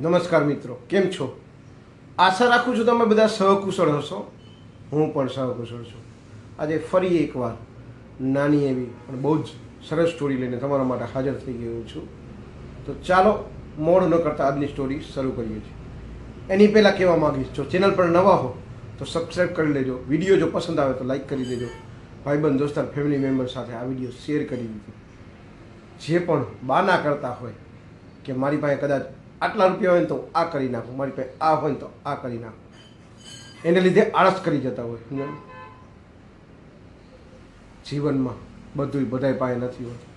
નમસ્કાર મિત્રો, કેમ છો? આશા રાખું છું તમે બધા સહકુશળ હશો. હું પણ સહકુશળ છું. આજે ફરી એકવાર નાની એવી પણ બહુ જ સરસ સ્ટોરી લઈને તમારા માટે હાજર થઈ ગયો છું. તો ચાલો, મોડ ન કરતાં આજની સ્ટોરી શરૂ કરીએ છીએ. એની પહેલાં કહેવા માંગીશ, જો ચેનલ પર નવા હો, તો સબસ્ક્રાઈબ કરી લેજો. વીડિયો જો પસંદ આવે તો લાઈક કરી દેજો. ભાઈબંધ, દોસ્તાર ફેમિલી મેમ્બર સાથે આ વીડિયો શેર કરી દીધો. જે પણ બાના કરતા હોય કે મારી પાસે કદાચ આટલા રૂપિયા હોય ને તો આ કરી નાખું. મારી પાસે આ હોય ને તો આ કરી નાખું. એને લીધે આળસ કરી જતા હોય. જીવનમાં બધું બધાય પાસે નથી હોતું.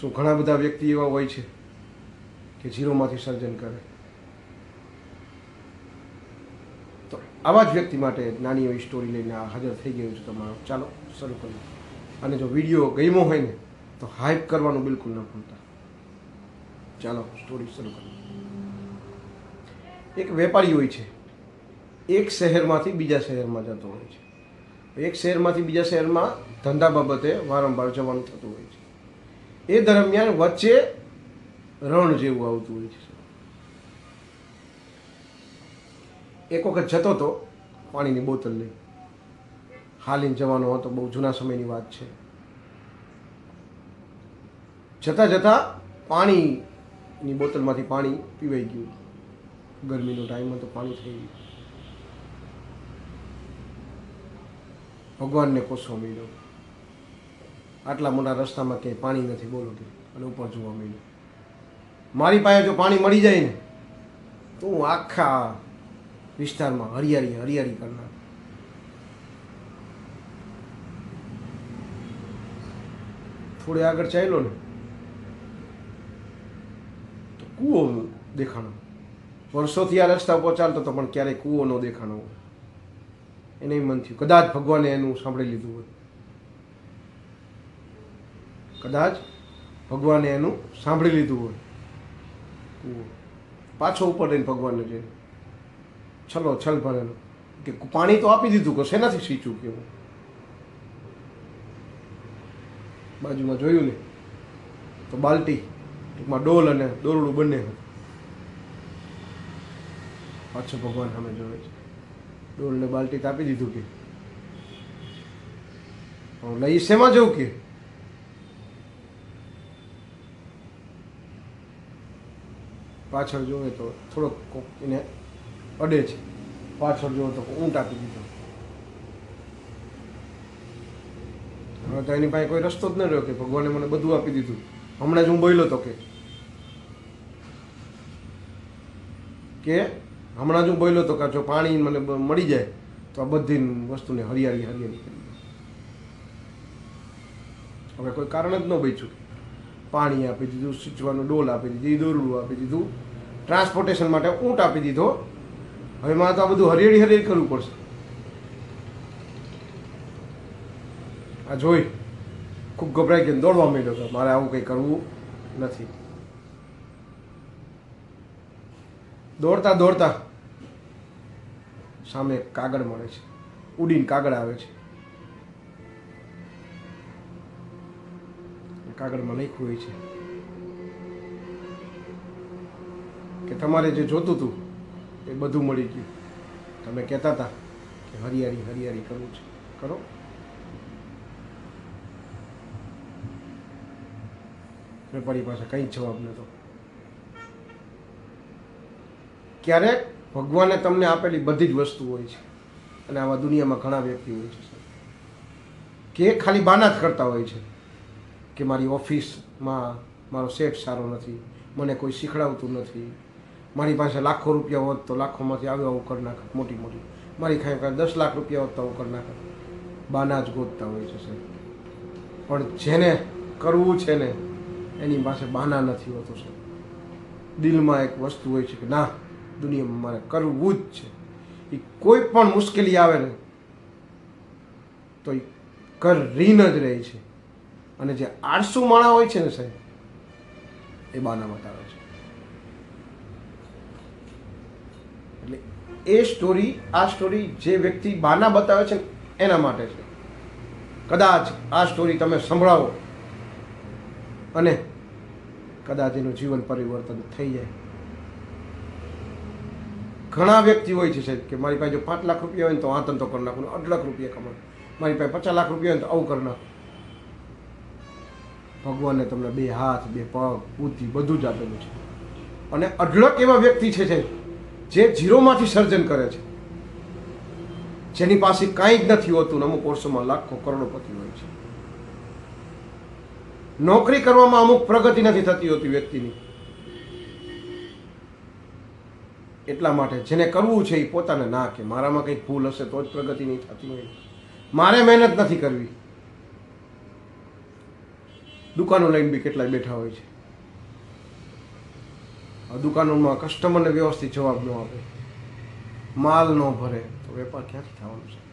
શું ઘણા બધા વ્યક્તિ એવા હોય છે કે ઝીરોમાંથી સર્જન કરે. તો આવા જ વ્યક્તિ માટે નાની એવી સ્ટોરી લઈને આ હાજર થઈ ગયું છે તમારો. ચાલો, શરૂ કરીએ. અને જો વીડિયો ગમ્યો હોય ને, તો હાઇપ કરવાનું બિલકુલ ન ભૂલતા. ચાલો સ્ટોરી શરૂ કરો એક વેપારી હોય છે. એક શહેરમાંથી બીજા શહેરમાં જતો હોય છે. એક શહેરમાંથી બીજા શહેરમાં ધંધા બાબતે વારંવાર જવાનું થતું હોય છે. એ દરમિયાન વચ્ચે રણ જેવું આવતું હોય છે. એક વખત જતો હતો પાણીની બોતલ લઈ. હાલીને જવાનો હતો, બહુ જૂના સમયની વાત છે. જતાં જતાં પાણીની બોટલમાંથી પાણી પીવાઈ ગયું. ગરમીનો ટાઈમ હતો, પાણી થઈ ગયું. ભગવાનને કોસવા મળ્યો. આટલા મોટા રસ્તામાં ક્યાંય પાણી નથી બોલો કે અને ઉપર જોવા મળ્યું. મારી પાસે જો પાણી મળી જાય ને, તો હું આખા વિસ્તારમાં હરિયાળી હરિયાળી કરનાર થોડે આગળ ચાલ્યો ને કૂવો દેખાણો. વર્ષોથી આ રસ્તા ઉપર ચાલતો હતો, પણ ક્યારેય કૂવો ન દેખાણો. એને મન થયું, કદાચ ભગવાને એનું સાંભળી લીધું હોય. કદાચ ભગવાને એનું સાંભળી લીધું હોય. કૂવો. પાછો ઉપર રહીને ભગવાનને જઈને છલો, છલ ભરેલો. કે, પાણી તો આપી દીધું કે શેનાથી સીચું કેવું બાજુમાં જોયું ને, તો બાલટી ટૂંકમાં ડોલ અને દોરડું બંને પાછો ભગવાન સામે જોવે છે. ડોલ ને બાલટી તો દીધું કે. લઈ શેમાં જવું કે? પાછળ જોવે તો થોડોક એને અડે છે. પાછળ જોવે તો ઊંટ આપી દીધો. હવે તો એની પાસે કોઈ રસ્તો જ ન રહ્યો કે ભગવાને મને બધું આપી દીધું. હમણાં જ હું બોલ્યો તો કે. કે? હમણાં જ હું બોલ્યો તો કે જો પાણી મને મળી જાય, તો આ બધી વસ્તુને હરિયાળી હરિયાળી કરી હવે કોઈ કારણ જ ન બચ્યું. પાણી આપી દીધું, સિંચવાનું ડોલ આપી દીધી દોરડું આપી દીધું, ટ્રાન્સપોર્ટેશન માટે ઊંટ આપી દીધો. હવે મારે તો આ બધું હરિયાળી હરિયાળી કરવું પડશે. આ જોઈ. ખૂબ ગભરાઈ ગયો દોડવા માંડ્યો કે મારે આવું કંઈ કરવું નથી. દોડતા દોડતા સામે કાગળ મળે છે. ઉડીને કાગળ આવે છે. કાગળમાં લખ્યું હોય છે કે તમારે જે જોતું હતું એ બધું મળી ગયું. તમે કહેતા હતા કે હરિયાળી હરિયાળી કરવું છે. કરો. વેપારી પાસે કંઈ જવાબ નહોતો. ક્યારેક ભગવાને તમને આપેલી બધી જ વસ્તુ હોય છે. અને આવા દુનિયામાં ઘણા વ્યક્તિ હોય છે કે ખાલી બાના જ કરતા હોય છે કે મારી ઓફિસમાં મારો સેટ સારો નથી, મને કોઈ શીખડાવતું નથી. મારી પાસે લાખો રૂપિયા હોત તો લાખોમાંથી આવ્યો આવું કરી નાખત મોટી મોટી. મારી ખાઈ પાસે દસ લાખ રૂપિયા હોત તો આવું કરી નાખત બાના જ ગોતતા હોય છે, સાહેબ. પણ જેને કરવું છે ને એની પાસે બહાના નથી હોતું સર દિલમાં એક વસ્તુ હોય છે કે ના, દુનિયામાં મારે કરવું જ છે. એ કોઈ પણ મુશ્કેલી આવે ને, તો એ કરીને જ રહે છે. અને જે આળસુ માણા હોય છે ને સાહેબ, એ બાના બતાવે છે. એટલે એ સ્ટોરી, આ સ્ટોરી જે વ્યક્તિ બાના બતાવે છે એના માટે છે. કદાચ આ સ્ટોરી તમે સંભળાવો. અને કદાચ એનું જીવન પરિવર્તન થઈ જાય. ઘણા વ્યક્તિ હોય છે સાહેબ કે મારી પાસે જો પાંચ લાખ રૂપિયા હોય ને તો આ ધંધો કરી નાખું, અઢ લાખ રૂપિયા કમાવું મારી પાસે પચાસ લાખ રૂપિયા હોય ને તો આવું કરી નાખું. ભગવાને તમને બે હાથ, બે પગ, બુદ્ધિ બધું જ આપેલું છે. અને અઢળક એવા વ્યક્તિ છે સાહેબ, જે ઝીરોમાંથી સર્જન કરે છે. જેની પાસે કાંઈ જ નથી હોતું અમુક વર્ષોમાં લાખો કરોડોપતિ હોય છે. નોકરી કરવામાં અમુક પ્રગતિ નથી થતી હોતી વ્યક્તિની. એટલા માટે જેને કરવું છે એ પોતાને ના કે મારામાં કંઈક ભૂલ હશે તો જ પ્રગતિ નહીં થતી હોય. મારે મહેનત નથી કરવી. દુકાનો લઈને બી કેટલાય બેઠા હોય છે. દુકાનોમાં કસ્ટમરને વ્યવસ્થિત જવાબ ન આપે. માલ ન ભરે. તો વેપાર ક્યાંથી થવાનો છે?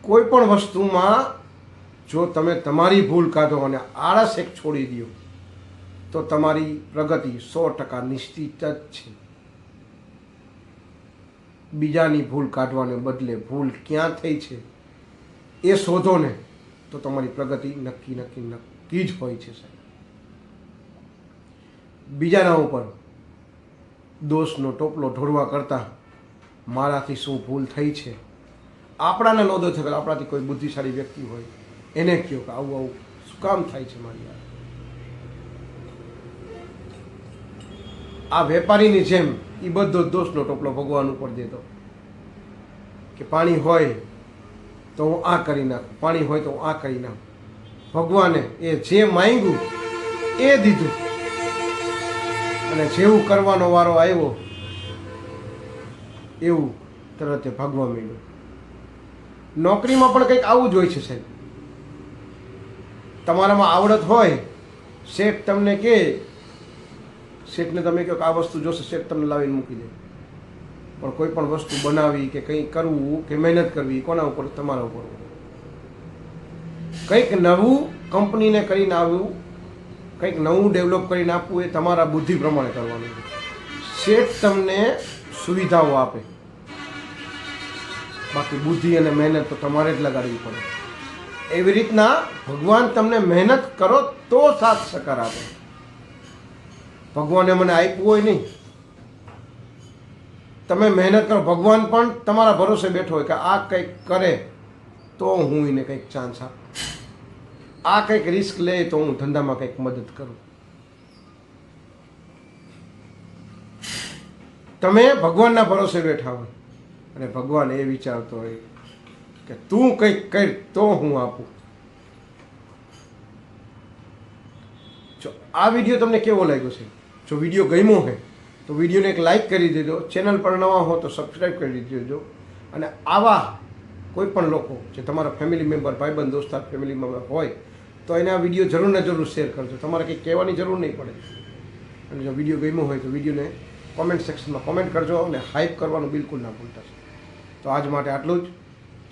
કોઈ પણ વસ્તુમાં જો તમે તમારી ભૂલ કાઢો અને આળસ એક છોડી દો, તો તમારી પ્રગતિ સો ટકા નિશ્ચિત જ છે. બીજાની ભૂલ કાઢવાને બદલે ભૂલ ક્યાં થઈ છે એ શોધો ને, તો તમારી પ્રગતિ નક્કી નક્કી નક્કી જ હોય છે સાહેબ. બીજાના ઉપર દોષનો ટોપલો ઢોળવા કરતાં મારાથી શું ભૂલ થઈ છે? આપણાને નોંધો છે કે આપણાથી કોઈ બુદ્ધિશાળી વ્યક્તિ હોય એને કહો કે આવું આવું. શું કામ થાય છે મારી આ? વેપારીની જેમ એ બધો દોષનો ટોપલો ભગવાન ઉપર દેતો કે પાણી હોય તો હું આ કરી નાખું, પાણી હોય તો હું આ કરી નાખું. ભગવાને એ જે માંગ્યું, એ દીધું. અને જેવું કરવાનો વારો આવ્યો, એવું તરત ભાગવા માંડ્યું. નોકરીમાં પણ કંઈક આવું જ હોય છે સાહેબ. તમારામાં આવડત હોય, શેઠ તમને કે, શેઠને તમે કહો કે આ વસ્તુ જોશે, શેઠ તમને લાવીને મૂકી દે. પણ કોઈ પણ વસ્તુ બનાવી કે કંઈ કરવું કે મહેનત કરવી કોના ઉપર? તમારા ઉપર કંઈક નવું કંપનીને કરીને આવવું કંઈક નવું ડેવલપ કરીને આપવું, એ તમારા બુદ્ધિ પ્રમાણે કરવાનું શેઠ તમને સુવિધાઓ આપે. બાકી બુદ્ધિ અને મહેનત તો તમારે જ લગાડવી પડે. એવી રીતના ભગવાન તમને મહેનત કરો તો સાથ સકાર આપે ભગવાને મને આપ્યું હોય નહીં. તમે મહેનત કરો. ભગવાન પણ તમારા ભરોસે બેઠો હોય કે આ કંઈક કરે તો હું એને કંઈક ચાન્સ આપું. આ કંઈક રિસ્ક લે તો હું ધંધામાં કંઈક મદદ કરું. તમે ભગવાનના ભરોસે બેઠા હોય અને ભગવાન એ વિચારતો હોય કે તું કંઈક કર, તો હું આપું. જો, આ વીડિયો તમને કેવો લાગ્યો છે? જો વીડિયો ગમ્યો હોય તો વિડીયોને એક લાઈક કરી દેજો. ચેનલ પર નવા હો, તો સબસ્ક્રાઈબ કરી દેજો. અને આવા કોઈ પણ લોકો જે તમારા ફેમિલી મેમ્બર, ભાઈબંધ, દોસ્તાર, ફેમિલી મેમ્બર હોય, તો એને આ વીડિયો જરૂર ને જરૂર શેર કરજો. તમારે કંઈ કહેવાની જરૂર નહીં પડે. અને જો વીડિયો ગમ્યો હોય, તો વિડીયોને કોમેન્ટ સેક્શનમાં કોમેન્ટ કરજો અને હાઇપ કરવાનું બિલકુલ ના ભૂલતા. તો આજ માટે આટલું જ.